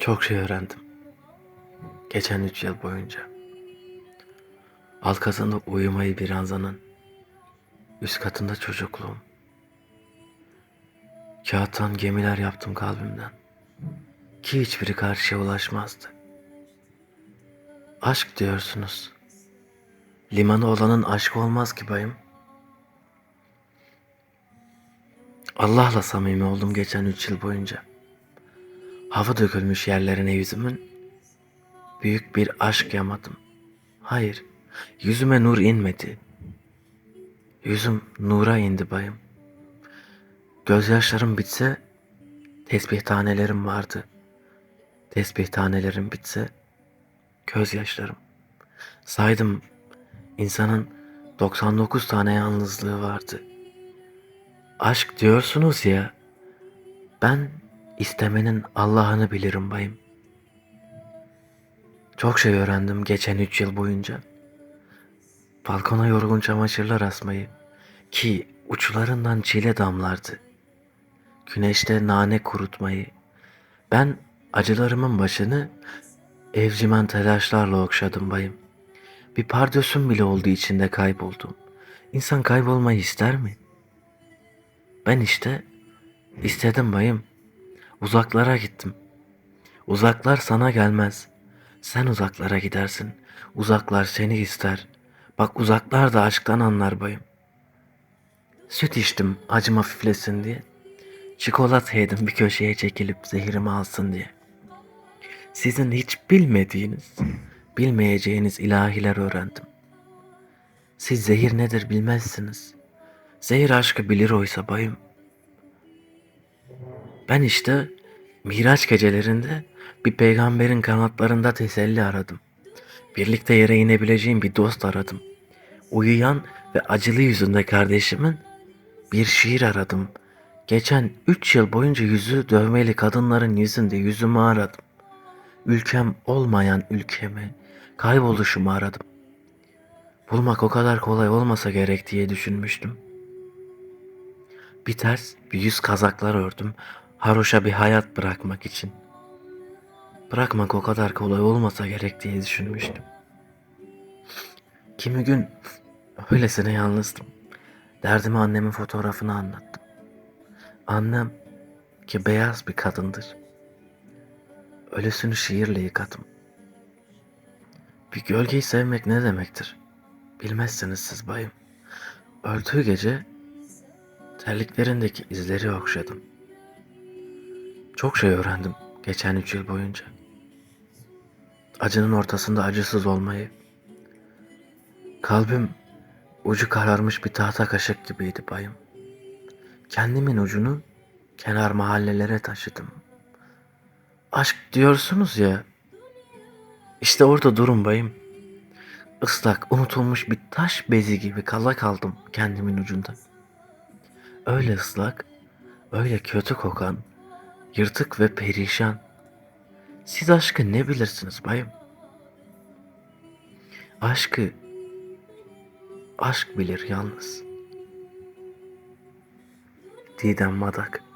Çok şey öğrendim. Geçen üç yıl boyunca. Alt katında uyumayı bir anzanın. Üst katında çocukluğum. Kağıttan gemiler yaptım kalbimden. Ki hiçbiri karşıya ulaşmazdı. Aşk diyorsunuz. Limanı olanın aşkı olmaz ki bayım. Allah'la samimi oldum geçen üç yıl boyunca. Hava dökülmüş yerlerine yüzümün büyük bir aşk yamadım. Hayır, yüzüme nur inmedi. Yüzüm nura indi bayım. Gözyaşlarım bitse tesbih tanelerim vardı. Tesbih tanelerim bitse gözyaşlarım. Saydım insanın 99 tane yalnızlığı vardı. Aşk diyorsunuz ya. Ben istemenin Allah'ını bilirim bayım. Çok şey öğrendim geçen üç yıl boyunca. Balkona yorgun çamaşırlar asmayı ki uçlarından çile damlardı. Güneşte nane kurutmayı. Ben acılarımın başını evcimen telaşlarla okşadım bayım. Bir pardösüm bile oldu içinde kayboldum. İnsan kaybolmayı ister mi? Ben işte istedim bayım. Uzaklara gittim. Uzaklar sana gelmez. Sen uzaklara gidersin. Uzaklar seni ister. Bak uzaklar da aşktan anlar bayım. Süt içtim acım hafiflesin diye. Çikolata yedim bir köşeye çekilip zehirimi alsın diye. Sizin hiç bilmediğiniz, bilmeyeceğiniz ilahiler öğrendim. Siz zehir nedir bilmezsiniz. Zehir aşkı bilir oysa bayım. Ben işte Miraç gecelerinde bir peygamberin kanatlarında teselli aradım. Birlikte yere inebileceğim bir dost aradım. Uyuyan ve acılı yüzünde kardeşimin bir şiir aradım. Geçen üç yıl boyunca yüzü dövmeli kadınların yüzünde yüzümü aradım. Ülkem olmayan ülkemi, kayboluşumu aradım. Bulmak o kadar kolay olmasa gerek diye düşünmüştüm. Bir ters, bir yüz kazaklar ördüm. Haroşa bir hayat bırakmak için. Bırakmak o kadar kolay olmasa gerek diye düşünmüştüm. Kimi gün öylesine yalnızdım. Derdimi annemin fotoğrafını anlattım. Annem ki beyaz bir kadındır. Ölüsünü şiirle yıkadım. Bir gölgeyi sevmek ne demektir? Bilmezsiniz siz bayım. Öldüğü gece terliklerindeki izleri okşadım. Çok şey öğrendim geçen üç yıl boyunca. Acının ortasında acısız olmayı. Kalbim ucu kararmış bir tahta kaşık gibiydi bayım. Kendimin ucunu kenar mahallelere taşıdım. Aşk diyorsunuz ya. İşte orada durun bayım. Islak, unutulmuş bir taş bezi gibi kala kaldım kendimin ucunda. Öyle ıslak, öyle kötü kokan, yırtık ve perişan. Siz aşkı ne bilirsiniz bayım? Aşkı aşk bilir yalnız. Didem Madak